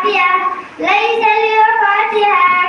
خافية ليس لوقعتها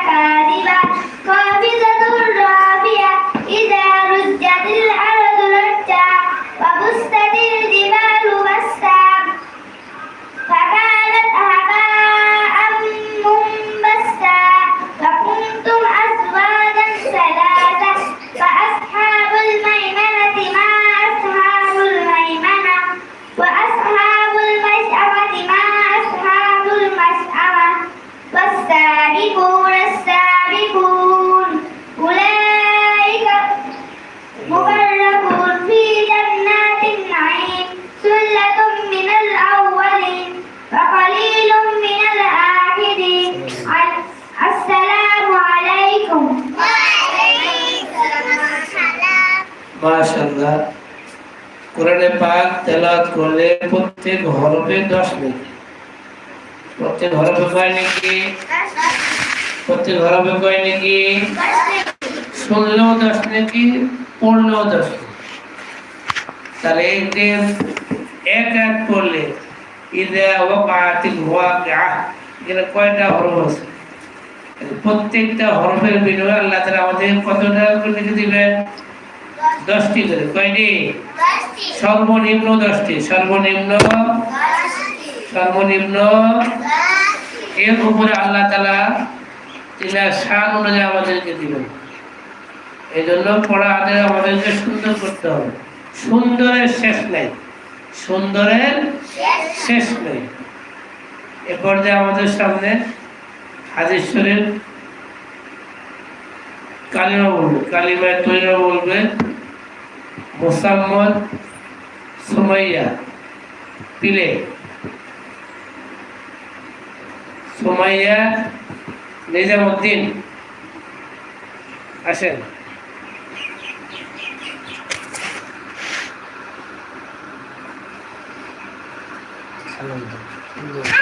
করলে প্রত্যেক হরফে দশ নেকি প্রত্যেক হরফে কয় নাকি? প্রত্যেক হরফে কয় নাকি? শুনলেও দশ নাকি? পড়লেও দশ তাহলে এক এক পড়লে ইদা এখানে কয়টা হরফ আছে? প্রত্যেকটা হরফের বিনিময়ে আল্লাহ আমাদের কত টাকা করে লিখে দিবেন? দশটি করে কয়টি? সর্বনিম্ন দশটি সর্বনিম্ন? সর্বনিম্ন? এর উপরে আল্লাহ তালা তিনার শান অনুযায়ী আমাদেরকে দিবেন। এই জন্য পড়া আদের আমাদেরকে সুন্দর করতে হবে। সুন্দরের শেষ নেই। সুন্দরের শেষ নেই। এ পর্যায়ে আমাদের সামনে হাদিস শরীফ কালিমা বলবে কালিমায় তৈরা বলবে মোসাম্মদ সুমাইয়া পিলে সুমাইয়া নিজামুদ্দিন আসেন Hello.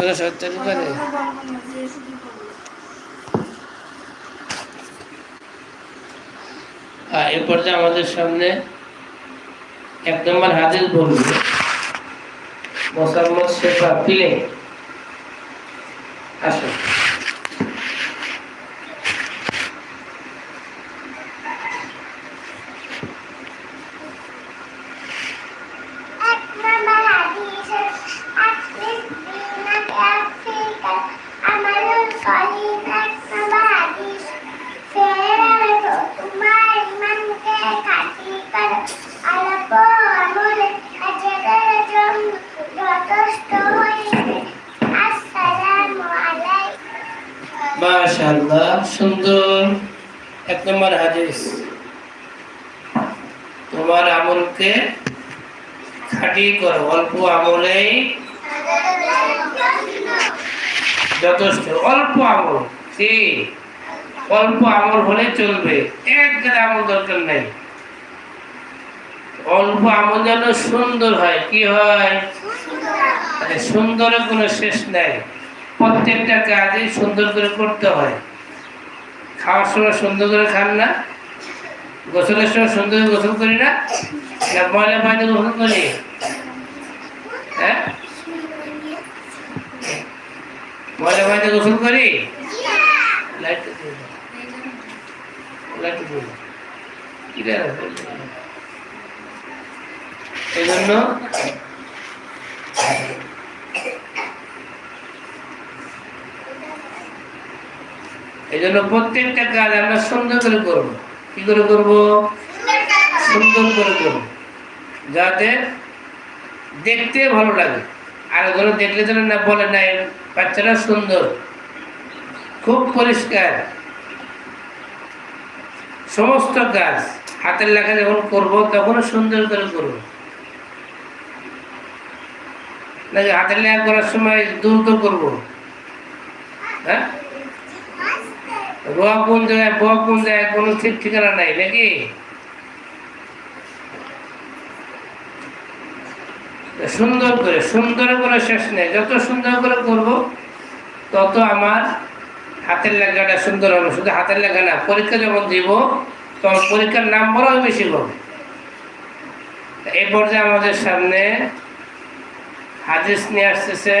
এসে সত্য করে হ্যাঁ এ পর্যায়ে আমাদের সামনে এক নম্বর হাদিস বলবে, মোসাম্মদ শেফা ফিলে আসুন। মাশাআল্লাহ সুন্দর। এক নম্বর হাদিস। তোমার আমলকে খাটি করো অল্প আমলেই যথেষ্ট। অল্প আমল কি অল্প আমল হলে চলবে, এক আমল দরকার নাই। অল্প আমল যেন সুন্দর হয়, কি হয়? সুন্দরের কোনো শেষ নাই। প্রত্যেকটা কাজই সুন্দর করে করতে হয়। খাওয়ার সময় সুন্দর করে খান না, গোসলের সময় সুন্দর করে গোসল করি না না ময়লা পানিতে গোসল করি? হ্যাঁ? ময়লা পানিতে গোসল করি। কি এই জন্য এই জন্য প্রত্যেকটা কাজ আমরা সুন্দর করে করব। কি করে করব। সুন্দর করে করব। যাতে দেখতে ভালো লাগে। আর ওগুলো দেখলে যেন না বলে না বাচ্চারা সুন্দর। খুব পরিষ্কার। সমস্ত কাজ হাতের লেখা যখন করব, তখনও সুন্দর করে করব। নাকি হাতের লেখা করার সময় দ্রুত করব? হ্যাঁ? রোয়া কোন জায়গায় ব কোন জায়গায় কোনো ঠিক ঠিকানা নাই নাকি? সুন্দর করে সুন্দর করে শেষ নেই। যত সুন্দর করে করব, তত আমার হাতের লেখাটা সুন্দর হবে। শুধু হাতের লেখা না, পরীক্ষা যখন দিব, তখন পরীক্ষার নাম্বারও বেশি হবে এ পর্যায়ে আমাদের সামনে হাদিস নিয়ে আসতেছে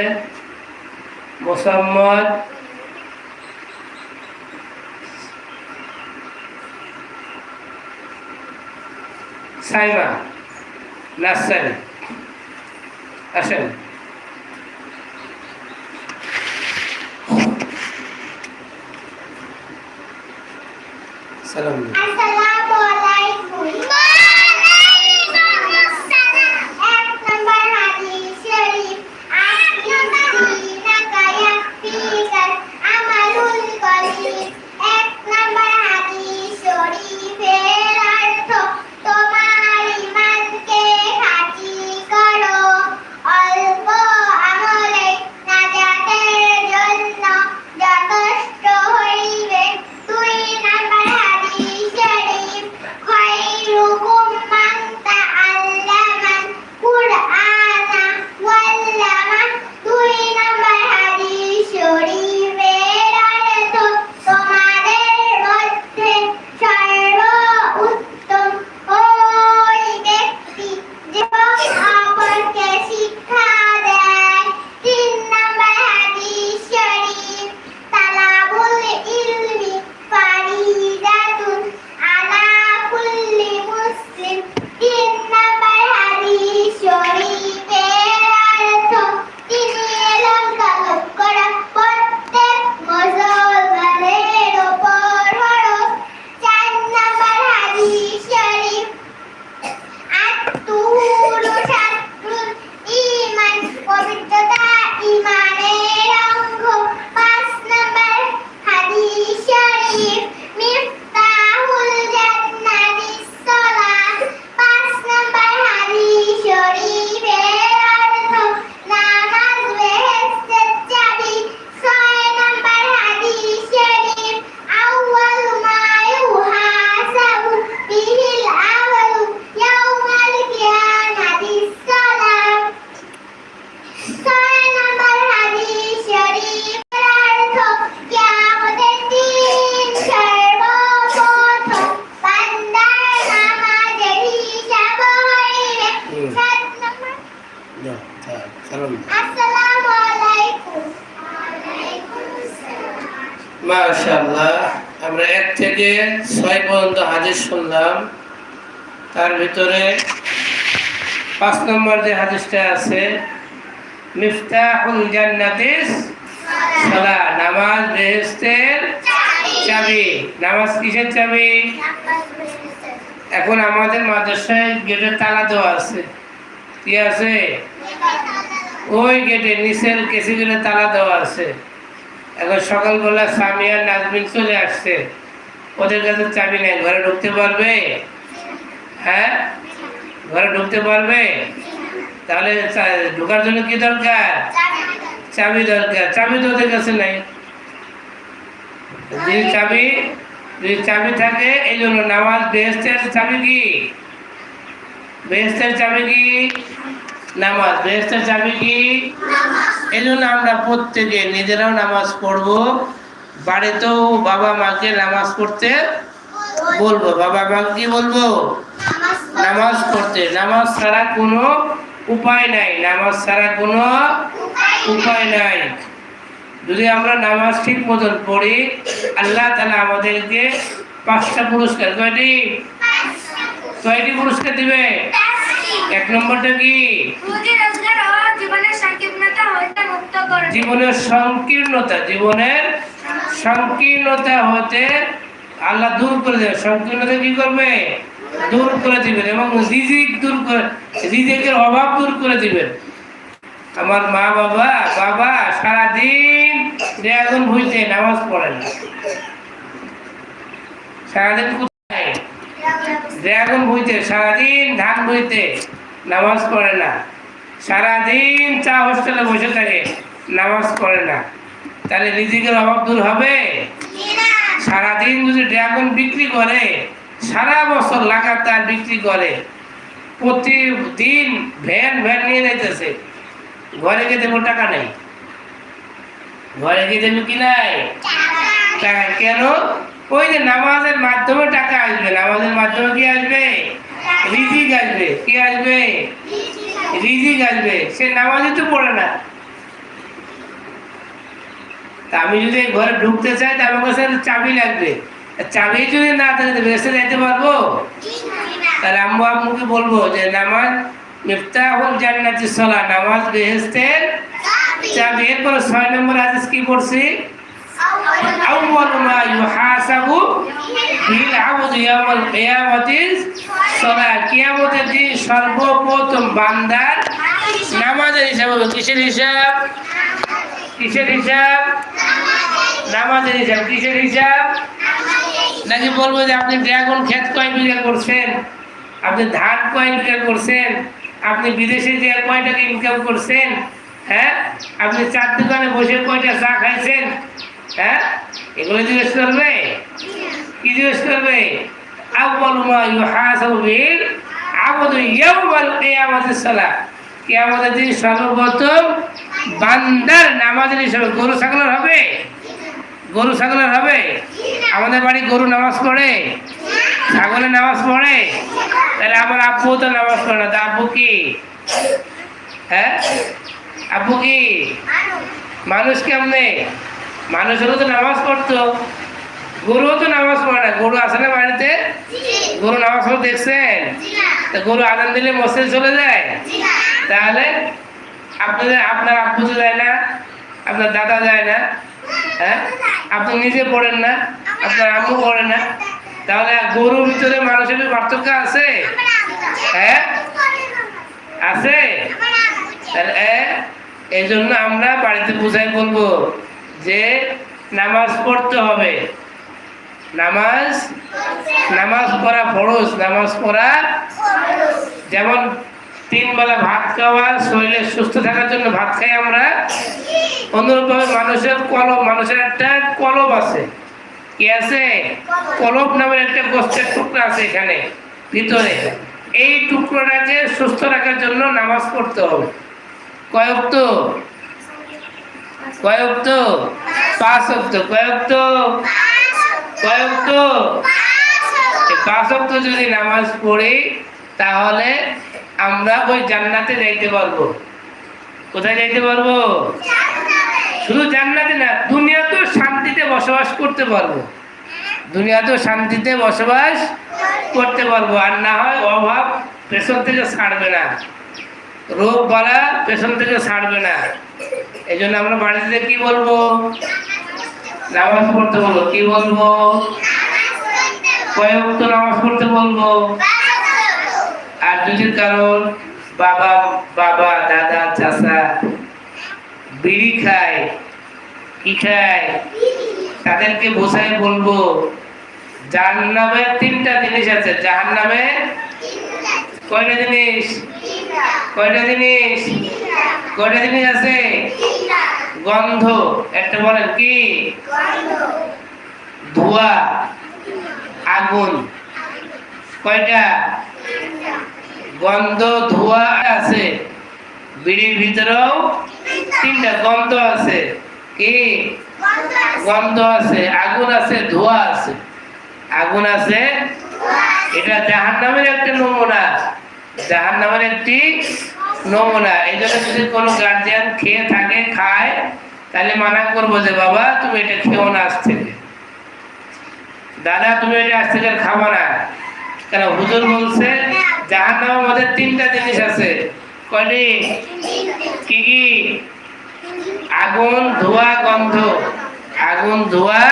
মোসাম্মদ সাইমা নার্সারি আসেন। সালাম আলাইকুম। মাশাআল্লাহ, আমরা এক থেকে ছয় পর্যন্ত হাদিস শুনলাম। তার ভিতরে পাঁচ নম্বর যে হাদিসটা আছে, মিফতাহুল জান্নাতিস সালাহ নামাজ বেহেশতের চাবি। নামাজ কিসের চাবি? এখন আমাদের মাদ্রাসায় গেটে তালা দেওয়া আছে। কি আছে? ওই গেটে নিচের কেসি তালা দেওয়া আছে। এখন সকালবেলা সামিয়া নাজমিন চলে আসছে। ওদের কাছে চাবি নেই, ঘরে ঢুকতে পারবে? হ্যাঁ? ঘরে ঢুকতে পারবে? তাহলে ঢোকার জন্য কি দরকার? চাবি দরকার। চাবি তো ওদের কাছে নাই। যদি চাবি যদি চাবি থাকে, এই জন্য নামাজ বেহেস্তের চাবি কি? বেহেস্তের চাবি কি? নামাজ বেহেস্তের চাবি কি? এই জন্য আমরা প্রত্যেকে নিজেরাও নামাজ পড়ব। বাড়িতেও বাবা মাকে নামাজ পড়তে বলব। বাবা মাকে কি বলব? নামাজ পড়তে। নামাজ ছাড়া কোনো উপায় নাই। নামাজ ছাড়া কোনো উপায় নাই। যদি আমরা নামাজ ঠিক মতন পড়ি আল্লাহ তালা আমাদেরকে পাঁচটা পুরস্কার। কয়টি? কয়টি পুরস্কার দিবে? এক নম্বরটা কি? জীবনের সংকীর্ণতা হইতে জীবনের সংকীর্ণতা হতে আল্লাহ দূর করে দেবে। সংকীর্ণতা কি করবে? দূর করে দিবেন এবং রিজিক দূর করে রিজিকের অভাব দূর করে দিবেন। আমার মা বাবা বাবা সারাদিন ড্রাগন ভুইতে নামাজ পড়েন সারাদিন ড্রাগন বইতে, সারাদিন ধান বইতে নামাজ পড়ে না। সারাদিন চা হোস্টেলে বসে থাকে, নামাজ পড়ে না। তাহলে রিজিকের অভাব দূর হবে? সারাদিন যদি ড্রাগন বিক্রি করে, সারা বছর লাগাতার বিক্রি করে, প্রতিদিন ভ্যান ভ্যান নিয়ে যাইতেছে। ঘরে গিয়ে দেবো টাকা নেই। ঘরে গিয়ে দেবো কি নাই? টাকা কেন? ওই যে নামাজের মাধ্যমে টাকা আসবে, নামাজের মাধ্যমে কি আসবে? রিজিক আসবে। কি আসবে? রিজিক আসবে। সে নামাজই তো পড়ে না। আমি যদি ঘরে ঢুকতে চাই, তা আমার কাছে চাবি লাগবে। চাবি যদি না থাকে বেসে যাইতে পারব? তাহলে আম্মু আম্মুকে বলব যে, নামাজ মিফতা মিফতাহুল জান্নাতি সলা, নামাজ বেহেস্তের চাবি। এরপর ছয় নম্বর হাদিস কি পড়ছি? আউয়াল মা ইউহাসাবু বিল আবদ ইয়াউমাল কিয়ামাতিস সলা কিয়ামতের সর্বপ্রথম বান্দার নামাজের হিসাব হবে। কিসের হিসাব? কিসের হিসাব? নামাজের হিসাব। কিসের হিসাব? নাকি বলব যে আপনি ড্রাগন ক্ষেত কয় বিঘা করছেন? আপনি ধান কয় বিঘা করছেন? আপনি বিদেশে যে কয় টাকা ইনকাম করছেন? হ্যাঁ? আপনি চার দোকানে বসে কয়টা চা খাইছেন? হ্যাঁ? এগুলো জিজ্ঞেস করবে? কি জিজ্ঞেস করবে? সর্বপ্রথম বান্দার নামাজের হিসাবে গরু ছাগলের হবে? গরু ছাগলের হবে? আমাদের বাড়ি গরু নামাজ পড়ে? ছাগলের নামাজ পড়ে? তাহলে আমার আব্বু তো নামাজ পড়ে না, তা আব্বু কি? হ্যাঁ? আব্বু কি? মানুষ কেমনে? মানুষেরও তো নামাজ পড়তো গরুও তো নামাজ পড়ে না। গরু আসে না বাড়িতে? গরু নামাজ পড়ে দেখছেন? তা গরু আনন্দ দিলে মসজিদ চলে যায়? তাহলে আপনাদের আপনার আব্বু তো যায় না, আপনার দাদা যায় না হ্যাঁ? আপনি নিজে পড়েন না, আপনার আম্মু পড়ে না। তাহলে গরুর ভিতরে মানুষের পার্থক্য আছে? হ্যাঁ? আছে? এই জন্য আমরা বাড়িতে বুঝাই বলব। যে নামাজ পড়তে হবে। নামাজ নামাজ পড়া ফরজ, নামাজ পড়া যেমন তিন বেলা ভাত খাওয়া, শরীরে সুস্থ থাকার জন্য ভাত খাই আমরা, অনুরূপভাবে মানুষের কলব মানুষের একটা কলব আছে। কি আছে? কলব নামের একটা গোষ্ঠের টুকরা আছে এখানে, ভিতরে। এই টুকরোটাকে সুস্থ রাখার জন্য নামাজ পড়তে হবে। কয়েক তো কয়েক তো পাঁচ অক্ত। কয়েক তো কয়েক তো এই পাঁচ অক্ত যদি নামাজ পড়ি, তাহলে আমরা ওই জান্নাতে যাইতে পারব। কোথায় যাইতে পারব? শুধু জান্নাতে না, দুনিয়াতেও শান্তিতে বসবাস করতে পারব। দুনিয়াতেও শান্তিতে বসবাস করতে পারব। আর না হয় অভাব পেছন থেকে ছাড়বে না। রোগ বালা পেছন থেকে ছাড়বে না। এই জন্য আমরা বাড়িতে কি বলব? নামাজ পড়তে বলব। কি বলব? কয়েক নামাজ পড়তে বলব। আর যদি কারণ, বাবা বাবা, দাদা, চাচা, বিড়ি খায়। কি খায়? তাদেরকে বোঝাই বলব জাহান নামে তিনটা জিনিস আছে। জাহান নামে কয়টা জিনিস? কয়টা জিনিস? কয়টা জিনিস আছে? গন্ধ। একটা বলেন, কি? ধোয়া। আগুন। কয়টা? গন্ধ, ধোয়া আছে। বিড়ির ভিতরেও তিনটা গন্ধ আছে। কি? গন্ধ আছে। আগুন আছে, ধোয়া আছে। আগুন আছে এটা জাহান নামের একটা নমুনা। জাহান নামের একটি নমুনা। এই জন্য যদি কোনো গার্জিয়ান খেয়ে থাকে, খায়, তাহলে মানা করব যে, বাবা, তুমি এটা খেও না আজ থেকে। দাদা, তুমি এটা আজ থেকে খাব না। কেন? হুজুর বলছে জাহান নামের মধ্যে তিনটা জিনিস আছে। কয়টি? কি কি? আগুন, ধোয়া, গন্ধ। আগুন, ধোয়া,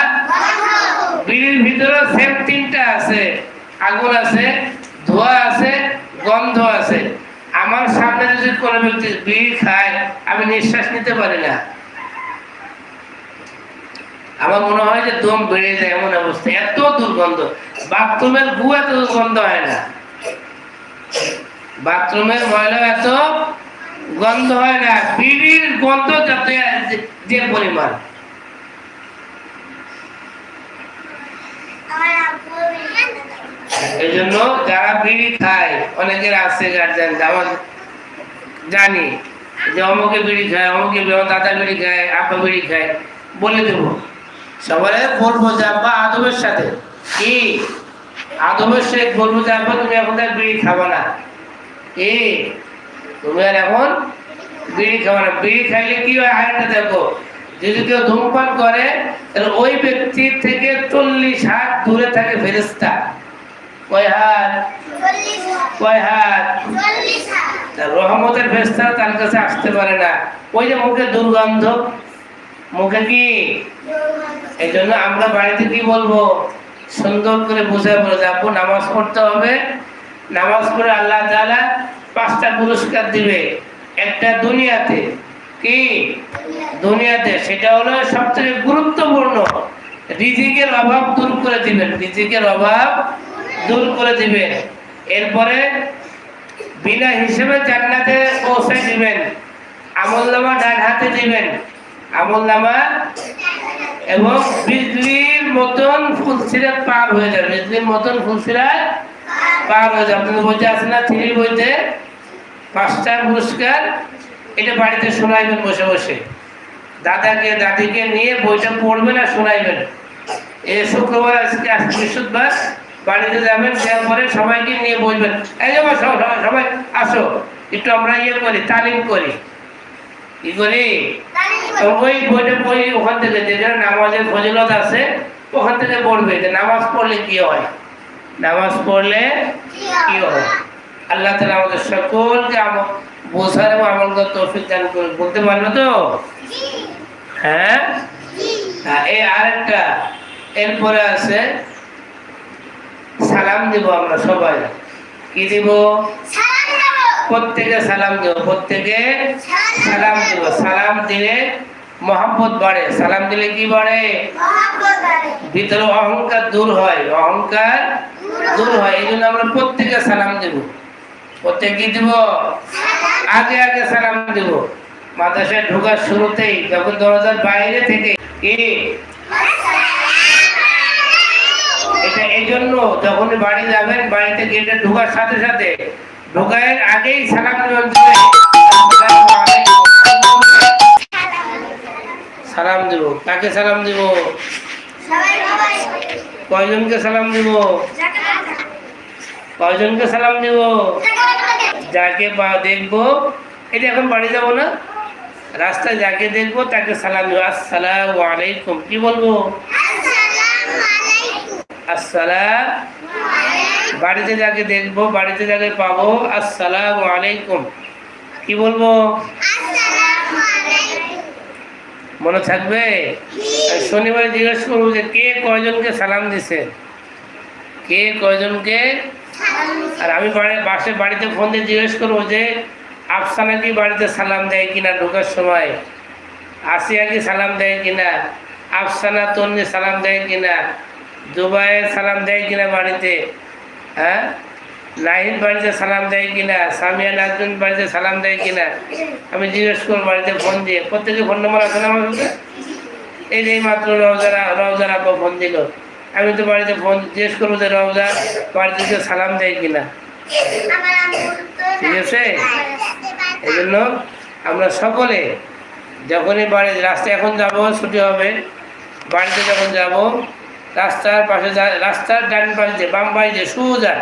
বিড়ির ভিতরে সেম তিনটা আছে। আগুন আছে, ধোয়া আছে, গন্ধ আছে। আমার সামনে যদি কোনো ব্যক্তি বিড়ি খায়, আমি নিঃশ্বাস নিতে পারি না। আমার মনে হয় যে দম বেড়ে যায় এমন অবস্থা। এত দুর্গন্ধ। বাথরুমের গু এত দুর্গন্ধ হয় না। বাথরুমের ময়লা এত গন্ধ হয় না। বিড়ির গন্ধ যাতে যে পরিমাণ। এই জন্য যারা বিড়ি খায়, অনেকের আছে গার্জেন আমার জানি যে অমুকে বিড়ি খায়, অমুকে দাদা বিড়ি খায় আব্বা বিড়ি খায়, বলে দেব। সবাই বলব যে আদবের সাথে। কি? আদবের সাথে বলব যে তুমি এখন আর বিড়ি খাব না? কি? তুমি আর এখন বিড়ি খাব না। বিড়ি খাইলে কি হয়? আরেকটা দেখো, যদি কেউ ধূমপান করে, তাহলে ওই ব্যক্তির থেকে চল্লিশ হাত দূরে থাকে ফেরেস্তা কয় হাত? কয় হাত? রহমতের ফেরেস্তা তার কাছে আসতে পারে না। ওই যে মুখে দুর্গন্ধ। মুখে কি? এই জন্য আমরা বাড়িতে কি বলব? সুন্দর করে বুঝায় বলে যাব নামাজ পড়তে হবে। নামাজ পড়ে আল্লাহ তাআলা পাঁচটা পুরস্কার দিবে। একটা দুনিয়াতে। কি? দুনিয়াতে। সেটা হলো সবথেকে গুরুত্বপূর্ণ। রিজিকের অভাব দূর করে দিবেন। রিজিকের অভাব দূর করে দিবেন এরপরে বিনা হিসেবে জান্নাতে পৌঁছে দিবেন। আমল নামা ডান হাতে দিবেন। আমল নামা এবং বিজলির মতন ফুলসিরাত পার হয়ে যাবে। বিজলির মতন ফুলসিরাত পার হয়ে যাবে। আপনাদের বইতে আছে না? থ্রি বইতে? পাঁচটা পুরস্কার। এটা বাড়িতে শোনাইবেন বসে বসে। দাদাকে, দাদিকে নিয়ে বইটা পড়বেন আর শোনাইবেন। এ শুক্রবার আজকে আজকে বৃহস্পতিবার। বাড়িতে যাবেন যাওয়ার পরে সবাইকে নিয়ে বসবেন। এই যে সবাই আসো একটু আমরা ইয়ে করি তালিম করি। কি করি? ওই বইটা বই ওখান থেকে যেখানে নামাজের ফজিলত আছে ওখান থেকে পড়বে। যে নামাজ পড়লে কি হয়? নামাজ পড়লে কি হয় আল্লাহ তালা আমাদের সকলকে বোঝার এবং আমল করার তৌফিক দান করে বলতে পারল তো? হ্যাঁ? হ্যাঁ, এই আরেকটা এরপরে আছে সালাম দিব আমরা সবাই। কি দিব? প্রত্যেকে সালাম দিব প্রত্যেকে সালাম দিব। সালাম দিলে মহাব্বত বাড়ে। সালাম দিলে কি বাড়ে? ভিতরে অহংকার দূর হয়। অহংকার দূর হয়। এই জন্য আমরা প্রত্যেকে সালাম দেব। প্রত্যেকে কি দিব? আগে আগে সালাম দেব। মাদ্রাসায় ঢোকার শুরুতেই যখন দরজার বাইরে থেকে কি এটা এই জন্য যখন বাড়ি যাবেন, বাড়িতে গেটে ঢোকার সাথে সাথে ঢোকার আগেই সালাম। সালাম দেব। কাকে সালাম দেব? কয়জনকে সালাম দেব? কয়জনকে সালাম দেব? যাকে দেখব, এটা এখন বাড়ি যাব না। রাস্তায় যাকে দেখব, তাকে সালাম দেবো। আসসালামু আলাইকুম। কি বলব? বাড়িতে যাকে দেখব, বাড়িতে যাকে পাবো, আসসালামু আলাইকুম। কি বলব? মনে থাকবে? শনিবারে জিজ্ঞেস করব যে কে কয়জনকে সালাম দিছে? কে কয়জনকে? আর আমি বাসে বাড়িতে ফোন দিয়ে জিজ্ঞেস করব যে, আফসানা কি বাড়িতে সালাম দেয় কিনা ঢোকার সময়? আসিয়া কি সালাম দেয় কিনা? আফসানা তন্নি সালাম দেয় কিনা? দুবাইয়ে সালাম দেয় কিনা বাড়িতে হ্যাঁ? নাহিদ বাড়িতে সালাম দেয় কিনা? সামিয়া নাজমিন বাড়িতে সালাম দেয় কিনা? আমি জিজ্ঞেস করব, বাড়িতে ফোন দিয়ে। প্রত্যেকে ফোন নম্বর আছে না আমার এই যে মাত্র রওজারা রওজার আব্বা ফোন দিল। আমি তো বাড়িতে ফোন জিজ্ঞেস করব যে রওজা বাড়িতে কেউ সালাম দেয় কিনা? ঠিক আছে? এই জন্য আমরা সকলে যখনই বাড়ি রাস্তায় এখন যাব, ছুটি হবে, বাড়িতে যখন যাব রাস্তার পাশে রাস্তার ডান পাশে বাম পাশে সোজা